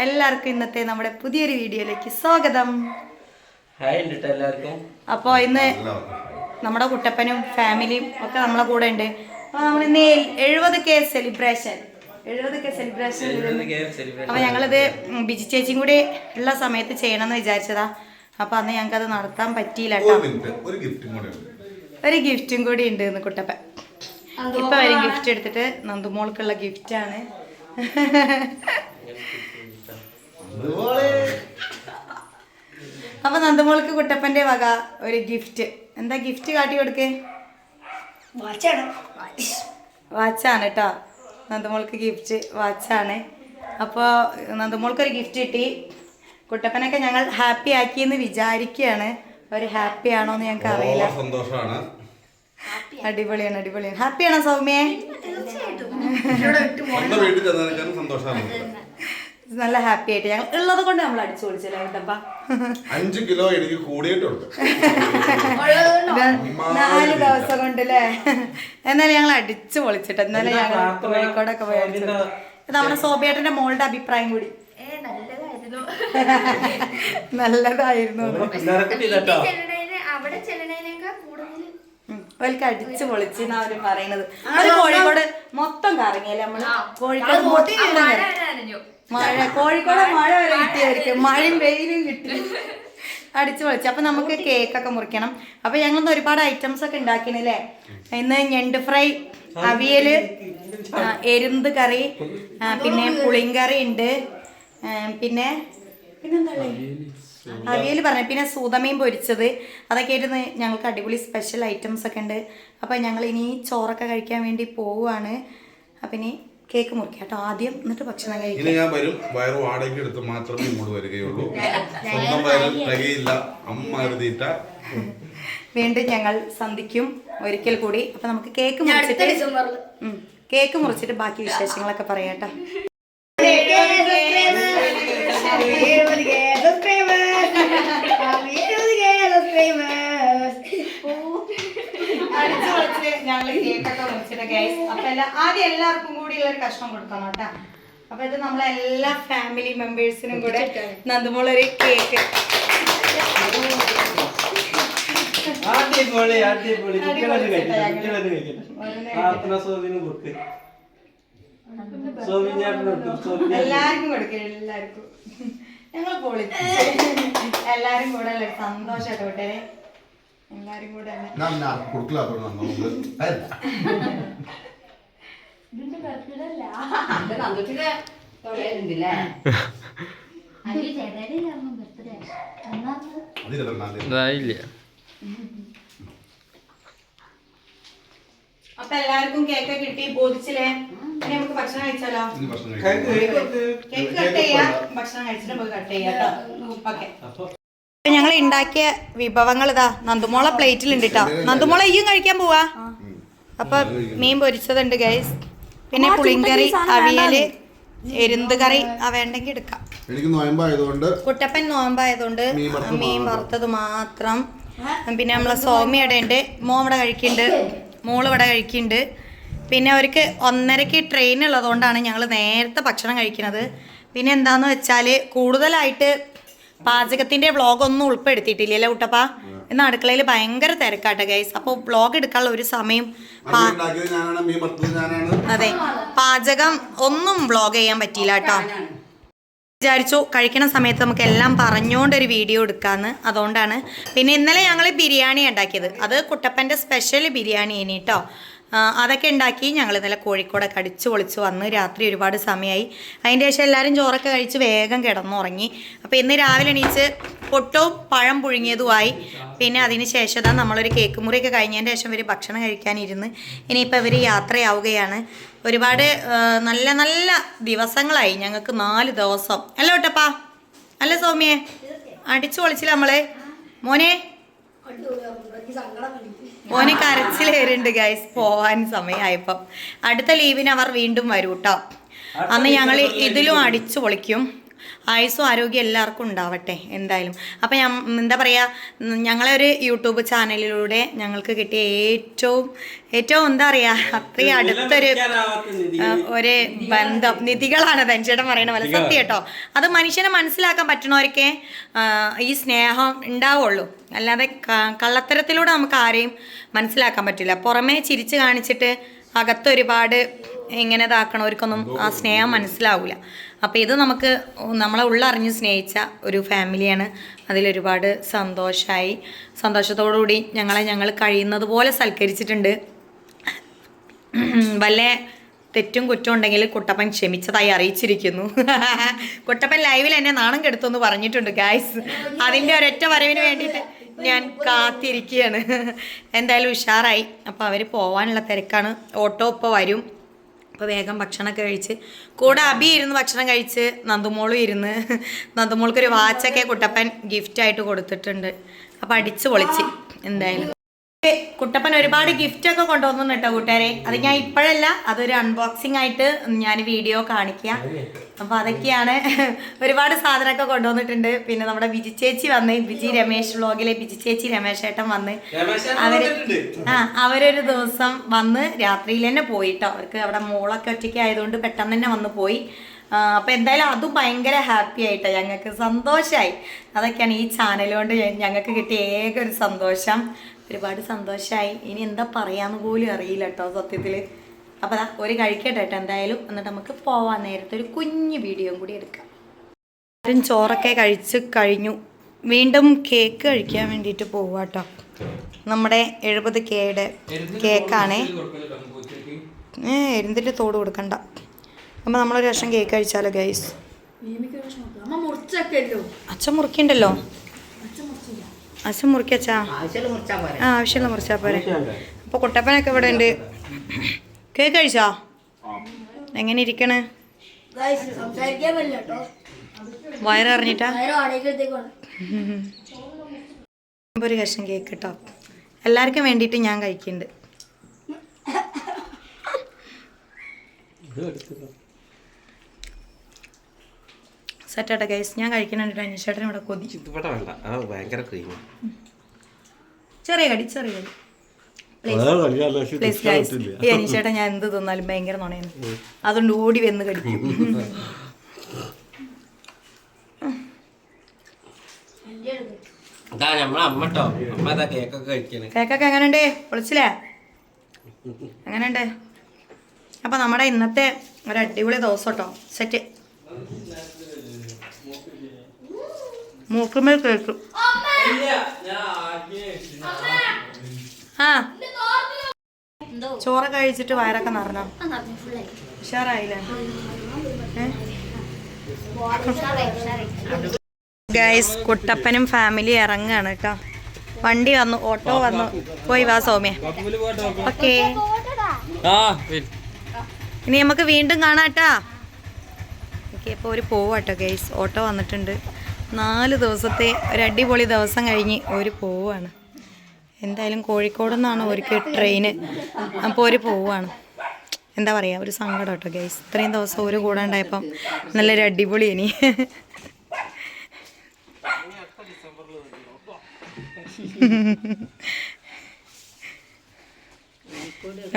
എല്ലാവർക്കും ഇന്നത്തെ നമ്മുടെ പുതിയൊരു വീഡിയോയിലേക്ക് സ്വാഗതം. എല്ലാവർക്കും. അപ്പോൾ ഇന്ന് നമ്മുടെ കുട്ടപ്പനും ഫാമിലിയും ഒക്കെ നമ്മളെ കൂടെ ഉണ്ട്. അപ്പോൾ നമ്മൾ ഇന്ന് എഴുപത് കെ സെലിബ്രേഷൻ. എഴുപത് കെ സെലിബ്രേഷൻ അപ്പോൾ ഞങ്ങളിത് ബിജി ചേച്ചിയും കൂടി ഉള്ള സമയത്ത് ചെയ്യണമെന്ന് വിചാരിച്ചതാ. അപ്പോൾ അന്ന് അത് നടത്താൻ പറ്റിയില്ല ഒരു ഗിഫ്റ്റും കൂടെ ഉണ്ട്. ഒരു ഗിഫ്റ്റും കൂടി ഉണ്ട് ഇന്ന് കുട്ടപ്പൻ. ഇപ്പൊ വരും ഗിഫ്റ്റ് എടുത്തിട്ട് നന്ദുമോൾക്കുള്ള ഗിഫ്റ്റ് ആണ് അപ്പൊ നന്ദമോൾക്ക് കുട്ടപ്പന്റെ വക ഒരു ഗിഫ്റ്റ് എന്താ ഗിഫ്റ്റ് കാട്ടി കൊടുക്കേ? വാച്ചാണ്. കേട്ടോ നന്ദമോൾക്ക് ഗിഫ്റ്റ് വാച്ചാണ്. അപ്പോൾ നന്ദമോൾക്ക് ഒരു ഗിഫ്റ്റ് കിട്ടി. കുട്ടപ്പനൊക്കെ ഞങ്ങൾ ഹാപ്പി ആക്കിയെന്ന് വിചാരിക്കുകയാണ് അവർ ഹാപ്പി ആണോ എന്ന് ഞങ്ങൾക്ക് അറിയില്ല. സന്തോഷമാണ്. അടിപൊളിയാണ് അടിപൊളിയാണ്. ഹാപ്പിയാണോ സൗമ്യേ? സന്തോഷമാണ്. നല്ല ഹാപ്പി ആയിട്ട് ഞങ്ങൾ ഉള്ളത് കൊണ്ട് നമ്മൾ അടിച്ചു പൊളിച്ചല്ലേ അഞ്ച് കിലോ എനിക്ക് കൂടിയിട്ടുണ്ട്. നാല് ദിവസം കൊണ്ടല്ലേ എന്നാലും ഞങ്ങൾ അടിച്ചു പൊളിച്ചിട്ട് എന്നാലും ഞങ്ങൾ കോഴിക്കോടൊക്കെ പോയി അടിച്ചു നമ്മുടെ സോബിയേട്ടന്റെ മോളുടെ അഭിപ്രായം കൂടി. നല്ലതായിരുന്നു. നല്ലതായിരുന്നു. അവിടെ കൂടുതൽ ഉം. അടിച്ചു പൊളിച്ച് എന്നാ അവർ പറയണത്. അവർ കോഴിക്കോട് മൊത്തം കറങ്ങിയല്ലേ നമ്മൾ? കോഴിക്കോട് മൊത്തം കറങ്ങി. മഴ കോഴിക്കോട് മഴ വരെ കിട്ടിയായിരിക്കും. മഴയും വെയിലും കിട്ടി. അടിച്ചു പൊളിച്ചു. അപ്പൊ നമുക്ക് കേക്കൊക്കെ മുറിക്കണം. അപ്പൊ ഞങ്ങൾ ഒരുപാട് ഐറ്റംസ് ഒക്കെ ഉണ്ടാക്കിനല്ലേ ഇന്ന് ഞണ്ട് ഫ്രൈ അവിയൽ എരുന്ത് കറി പിന്നെ പുളിങ്കറി ഉണ്ട്. പിന്നെ പിന്നെന്താ അവിയൽ പറഞ്ഞു പിന്നെ സൂതമീൻ പൊരിച്ചത്. അതൊക്കെ ആയിരുന്നു ഞങ്ങൾക്ക് അടിപൊളി സ്പെഷ്യൽ ഐറ്റംസ് ഒക്കെ ഉണ്ട്. അപ്പോൾ ഞങ്ങൾ ഇനി ചോറൊക്കെ കഴിക്കാൻ വേണ്ടി പോവുകയാണ്. അപ്പം ഇനി കേക്ക് മുറിക്കാം കേട്ടോ. ആദ്യം എന്നിട്ട് ഭക്ഷണം കഴിക്കും. ഇനി ഞാൻ വരും. വയറ് വാടകയ്ക്ക് എടുത്ത് മാത്രമേ ഇങ്ങോട്ട് വരികയുള്ളൂ. സ്വന്തം വയറ് തികയില്ല. അമ്മ എഴുതിയിട്ട വീണ്ടും ഞങ്ങൾ സന്ധിക്കും ഒരിക്കൽ കൂടി. അപ്പം നമുക്ക് കേക്ക് മുറിച്ചിട്ട് കേക്ക് മുറിച്ചിട്ട് ബാക്കി വിശേഷങ്ങളൊക്കെ പറയാം കേട്ടോ. എല്ലാ ആദ്യം എല്ലാവർക്കും കൂടി ഒരു കഷ്ണം കൊടുക്കണം കേട്ടോ. അപ്പൊ ഇത് നമ്മളെ എല്ലാ ഫാമിലി മെമ്പേഴ്സിനും കൂടെ നന്ദുമോളൊരു കേക്ക് അടിപൊളി അടിപൊളി. കുട്ടികളൊക്കെ കഴിക്കട്ടെ കുട്ടികളൊക്കെ കഴിക്കട്ടെ. പ്രാർത്ഥന സോമിന് കൊടുക്ക്. എല്ലാവർക്കും കൊടുക്കുക എല്ലാവർക്കും. ഞങ്ങൾ പോളി. എല്ലാരും കൂടെ അല്ലേ സന്തോഷമായിട്ട് വിട്ടേ എല്ലാരും കൂടെ അല്ലേ. ഇതായില്ല അപ്പൊ എല്ലാവർക്കും കേക്ക് കിട്ടി ബോധിച്ചില്ലേ ഇനി നമുക്ക് ഭക്ഷണം കഴിച്ചാലോ? കേക്ക് കട്ട് ചെയ്യാം. ഭക്ഷണം കഴിച്ചിട്ട് നമുക്ക് കട്ട് ചെയ്യാം ഓക്കെ. ഞങ്ങൾ ഉണ്ടാക്കിയ വിഭവങ്ങൾ ഇതാ നന്ദുമോളെ പ്ലേറ്റിലുണ്ട് കേട്ടോ. നന്ദുമോളെ ഇയും കഴിക്കാൻ പോവാ. അപ്പൊ മീൻ പൊരിച്ചതുണ്ട് ഗൈസ് പിന്നെ പുളിങ്കറി അവിയൽ എരുന്ത് കറി ആ വേണ്ടെങ്കിൽ എടുക്കാം. എനിക്ക് നോയമ്പായതുകൊണ്ട് കുട്ടപ്പൻ നോമ്പായതുകൊണ്ട് മീൻ വറുത്തത് മീൻ വറുത്തത് മാത്രം. പിന്നെ നമ്മളെ സോമി ഇവിടെ ഉണ്ട് മോ ഇവിടെ കഴിക്കുന്നുണ്ട്. മോൾ ഇവിടെ കഴിക്കുന്നുണ്ട്. പിന്നെ അവർക്ക് ഒന്നരക്ക് ട്രെയിൻ ഉള്ളതുകൊണ്ടാണ് ഞങ്ങൾ നേരത്തെ ഭക്ഷണം കഴിക്കുന്നത്. പിന്നെ എന്താന്ന് വെച്ചാൽ കൂടുതലായിട്ട് പാചകത്തിന്റെ വ്ളോഗൊന്നും ഉൾപ്പെടുത്തിയിട്ടില്ലല്ലേ കുട്ടപ്പ? ഇന്ന് അടുക്കളയിൽ ഭയങ്കര തിരക്കാട്ടെ ഗൈസ് അപ്പോൾ വ്ളോഗ് എടുക്കാനുള്ള ഒരു സമയം അതെ. പാചകം ഒന്നും വ്ളോഗ് ചെയ്യാൻ പറ്റിയില്ല കേട്ടോ. വിചാരിച്ചു കഴിക്കണ സമയത്ത് നമുക്ക് എല്ലാം പറഞ്ഞുകൊണ്ട് ഒരു വീഡിയോ എടുക്കാന്ന്. അതുകൊണ്ടാണ്. പിന്നെ ഇന്നലെ ഞങ്ങൾ ബിരിയാണി ഉണ്ടാക്കിയത്. അത് കുട്ടപ്പന്റെ സ്പെഷ്യൽ ബിരിയാണി ഇനി കേട്ടോ. അതൊക്കെ ഉണ്ടാക്കി ഞങ്ങൾ ഇന്നലെ കോഴിക്കോടൊക്കെ അടിച്ചു പൊളിച്ച് വന്ന് രാത്രി ഒരുപാട് സമയമായി അതിന്റെ ശേഷം എല്ലാവരും ചോറൊക്കെ കഴിച്ച് വേഗം കിടന്നുറങ്ങി. അപ്പോൾ ഇന്ന് രാവിലെ എണീച്ച് പൊട്ടവും പഴം പുഴുങ്ങിയതുമായി. പിന്നെ അതിന് ശേഷം നമ്മളൊരു കേക്ക് മുറിയൊക്കെ കഴിഞ്ഞതിന് ശേഷം ഇവർ ഭക്ഷണം കഴിക്കാനിരുന്ന്. ഇനിയിപ്പോൾ ഇവർ യാത്രയാവുകയാണ്. ഒരുപാട് നല്ല നല്ല ദിവസങ്ങളായി ഞങ്ങൾക്ക് നാല് ദിവസം. അല്ല കേട്ടപ്പാ അല്ല സൗമ്യേ? അടിച്ചു പൊളിച്ചില്ല നമ്മളെ? മോനെ? മോനെ കരച്ചിലേറുണ്ട് ഗൈസ് പോവാൻ സമയമായപ്പം. അടുത്ത ലീവിന് അവർ വീണ്ടും വരൂട്ടോ. അന്ന് ഞങ്ങൾ ഇതിലും അടിച്ചു പൊളിക്കും. ആയുസ്സും ആരോഗ്യം എല്ലാവർക്കും ഉണ്ടാവട്ടെ എന്തായാലും. അപ്പം ഞാൻ എന്താ പറയുക ഞങ്ങളെ ഒരു യൂട്യൂബ് ചാനലിലൂടെ ഞങ്ങൾക്ക് കിട്ടിയ ഏറ്റവും ഏറ്റവും എന്താ പറയുക അത്രയും അടുത്തൊരു ഒരു ബന്ധം. നിധികളാണ് തനിച്ചേട്ടൻ പറയണ പോലെ സത്യം കേട്ടോ അത് മനുഷ്യനെ മനസ്സിലാക്കാൻ പറ്റണവരൊക്കെ ഈ സ്നേഹം ഉണ്ടാവുള്ളൂ. അല്ലാതെ കള്ളത്തരത്തിലൂടെ നമുക്ക് ആരെയും മനസ്സിലാക്കാൻ പറ്റില്ല. പുറമേ ചിരിച്ച് കാണിച്ചിട്ട് അകത്തൊരുപാട് ഇങ്ങനെ ഇതാക്കണവർക്കൊന്നും ആ സ്നേഹം മനസ്സിലാവില്ല അപ്പോൾ ഇത് നമുക്ക് നമ്മളെ ഉള്ളറിഞ്ഞ് സ്നേഹിച്ച ഒരു ഫാമിലിയാണ്. അതിലൊരുപാട് സന്തോഷമായി സന്തോഷത്തോടുകൂടി ഞങ്ങളെ ഞങ്ങൾ കഴിയുന്നത് പോലെ സൽക്കരിച്ചിട്ടുണ്ട്. വല്ല തെറ്റും കുറ്റം ഉണ്ടെങ്കിൽ കുട്ടപ്പൻ ക്ഷമിച്ചതായി അറിയിച്ചിരിക്കുന്നു. കുട്ടപ്പൻ ലൈവിൽ എന്നെ നാണം കെടുത്തു എന്ന് പറഞ്ഞിട്ടുണ്ട് ഗായ്സ് അതിന്റെ ഒരൊറ്റ വരവിന് വേണ്ടിയിട്ട് ഞാൻ കാത്തിരിക്കുകയാണ്. എന്തായാലും ഉഷാറായി. അപ്പോൾ അവർ പോകാനുള്ള തിരക്കാണ്. ഓട്ടോ ഇപ്പോൾ വരും. അപ്പോൾ വേഗം ഭക്ഷണമൊക്കെ കഴിച്ച്. കൂടെ അബി ഇരുന്ന് ഭക്ഷണം കഴിച്ച് നന്ദുമോളും ഇരുന്ന്. നന്ദുമോൾക്കൊരു വാച്ചൊക്കെ കുട്ടപ്പൻ ഗിഫ്റ്റായിട്ട് കൊടുത്തിട്ടുണ്ട്. അപ്പോൾ അടിച്ച് പൊളിച്ച് എന്തായാലും. കുട്ടപ്പൻ ഒരുപാട് ഗിഫ്റ്റ് ഒക്കെ കൊണ്ടുവന്നു കേട്ടോ കൂട്ടുകാരെ. അത് ഞാൻ ഇപ്പോഴല്ല അതൊരു അൺബോക്സിംഗ് ആയിട്ട് ഞാൻ വീഡിയോ കാണിക്കുക അപ്പൊ അതൊക്കെയാണ് ഒരുപാട് സാധനമൊക്കെ കൊണ്ടുവന്നിട്ടുണ്ട്. പിന്നെ നമ്മുടെ ബിജി ചേച്ചി വന്ന് ബിജി രമേശ് വ്ളോഗിലെ ബിജി ചേച്ചി രമേശ് ഏട്ടൻ വന്ന്. അവർ ആ അവരൊരു ദിവസം വന്ന് രാത്രിയിൽ തന്നെ പോയിട്ടോ. അവർക്ക് അവിടെ മോളൊക്കെ ഒറ്റയ്ക്ക് ആയതുകൊണ്ട് പെട്ടെന്ന് തന്നെ വന്ന് പോയി. ആ, അപ്പൊ എന്തായാലും അതും ഭയങ്കര ഹാപ്പി ആയിട്ടോ. ഞങ്ങൾക്ക് സന്തോഷമായി അതൊക്കെയാണ് ഈ ചാനൽ കൊണ്ട് ഞങ്ങൾക്ക് കിട്ടിയ ഏക ഒരു സന്തോഷം. ഒരുപാട് സന്തോഷമായി ഇനി എന്താ പറയാന്ന് പോലും അറിയില്ല കേട്ടോ സത്യത്തിൽ അപ്പോൾ അതാ ഒരു കഴിക്കട്ടെ കേട്ടോ എന്തായാലും. എന്നിട്ട് നമുക്ക് പോവാൻ നേരത്തെ ഒരു കുഞ്ഞു വീഡിയോയും കൂടി എടുക്കാം. ആരും ചോറൊക്കെ കഴിച്ച് കഴിഞ്ഞു. വീണ്ടും കേക്ക് കഴിക്കാൻ വേണ്ടിയിട്ട് പോവാട്ടോ നമ്മുടെ എഴുപത് കേയുടെ കേക്കാണേ ഏ എരുന്തിന്റെ തോട് കൊടുക്കണ്ട. അപ്പോൾ നമ്മളൊരു വർഷം കേക്ക് കഴിച്ചാലോ ഗൈസ് അമ്മ അച്ഛൻ മുറിക്കണ്ടല്ലോ? അച്ഛൻ മുറിക്കച്ചാ ആ ആവശ്യമുള്ള മുറിച്ചാ പോരെ. അപ്പോൾ കുട്ടപ്പനൊക്കെ ഇവിടെ ഉണ്ട്. കേക്ക് കഴിച്ചോ? എങ്ങനെ ഇരിക്കണ്? അപ്പോൾ ഒരു കഷ്ണം കേക്ക് കേട്ടോ എല്ലാവർക്കും വേണ്ടിയിട്ട് ഞാൻ കഴിക്കുന്നുണ്ട്. സെറ്റാട്ടെ ഗൈസ് ഞാൻ കഴിക്കുന്നുണ്ട് അനീഷേട്ടൻ ഇവിടെ കൊതി. ഇവിടെ വേണ്ട. ആ ഭയങ്കര ക്രീം ചെറിയ കടി ചെറിയ കടി. പ്ലീസ് ഗൈസ് ഈ അനീഷേട്ടൻ ഞാൻ എന്ത് തിന്നാലും ഭയങ്കര നുണയാണ്. അതുകൊണ്ട് ഓടി വന്ന് കടിക്കും. അതാ അതാ കേക്കൊക്കെ എങ്ങനെയുണ്ട്? പൊളിച്ചില്ലേ? എങ്ങനെയുണ്ട്? അപ്പം നമ്മുടെ ഇന്നത്തെ ഒരു അടിപൊളി ദിവസം കേട്ടോ സെറ്റ് മൂക്കുമേൽ കേൾക്കും ആ. ചോറ് കഴിച്ചിട്ട് വയറൊക്കെ നിറഞ്ഞോ? ഉഷാറായില്ലേ? ഗൈസ് കുട്ടപ്പനും ഫാമിലി ഇറങ്ങാണ് കേട്ടോ. വണ്ടി വന്നു ഓട്ടോ വന്നു. പോയി വാ സൗമ്യ. ഓക്കേ. ഇനി നമുക്ക് വീണ്ടും കാണാട്ടാ ഓക്കെ അപ്പോൾ ഒരു പോവാട്ടോ ഗൈസ് ഓട്ടോ വന്നിട്ടുണ്ട്. നാല് ദിവസത്തെ ഒരു അടിപൊളി ദിവസം കഴിഞ്ഞ് ഒരു പോവാണ് എന്തായാലും കോഴിക്കോട് നിന്നാണ് ഒരു ട്രെയിന് അപ്പോൾ ഒരു പോവാണ് എന്താ പറയുക ഒരു സങ്കടം കേട്ടോ ഗൈസ് ഇത്രയും ദിവസം ഒരു കൂടെ ഉണ്ടായപ്പം നല്ലൊരു അടിപൊളി ഇനി.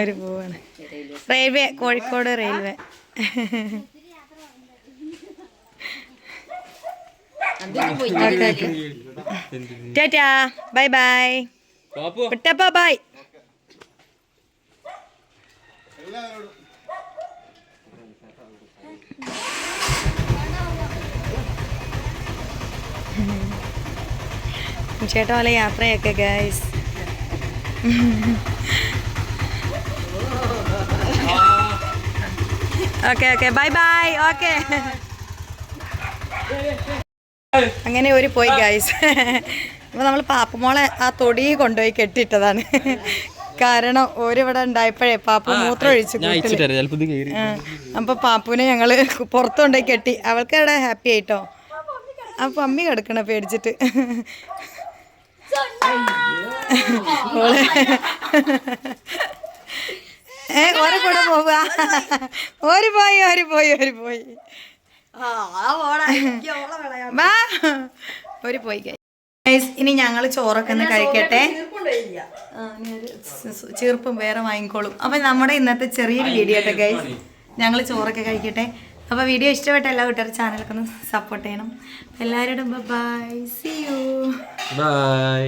ഒരു പോവാണ് railway Kozhikode railway. Tata bye bye. Kuttappa bye. ചേട്ടാ പോലെ യാത്രയൊക്കെ guys okay okay. Bye bye. Okay. അങ്ങനെ ഒരു പോയി ഗൈസ് അപ്പോൾ നമ്മൾ പാപ്പുമോളെ ആ തൊടി കൊണ്ടുപോയി കെട്ടിയിട്ടതാണ്. കാരണം ഓരിവിടെ ഉണ്ടായപ്പോഴേ പാപ്പു മൂത്രം ഒഴിച്ചു കൂട്ടിൽ. അപ്പൊ പാപ്പുവിനെ ഞങ്ങൾ പുറത്തു കൊണ്ടുപോയി കെട്ടി. അവൾക്ക് അവിടെ ഹാപ്പി ആയിട്ടോ? അപ്പൊ അമ്മി കിടക്കണ പേടിച്ചിട്ട്. ഓൾ. ഏ ഓരെ കൂടെ പോവുക. ഓര് പോയി ഓര് പോയി ഓര് പോയി. വാ. ഒരു പോയി ഗൈസ് ഇനി ഞങ്ങൾ ചോറൊക്കെ ഒന്ന് കഴിക്കട്ടെ. ചീർപ്പും വേറെ വാങ്ങിക്കോളും. അപ്പൊ നമ്മുടെ ഇന്നത്തെ ചെറിയൊരു വീഡിയോ കേട്ടോ ഗൈസ് ഞങ്ങൾ ചോറൊക്കെ കഴിക്കട്ടെ. അപ്പൊ വീഡിയോ ഇഷ്ടപ്പെട്ട എല്ലാ കൂട്ടുകാർ ചാനലൊക്കെ ഒന്ന് സപ്പോർട്ട് ചെയ്യണം. എല്ലാവരോടും ബൈ സി യു ബൈ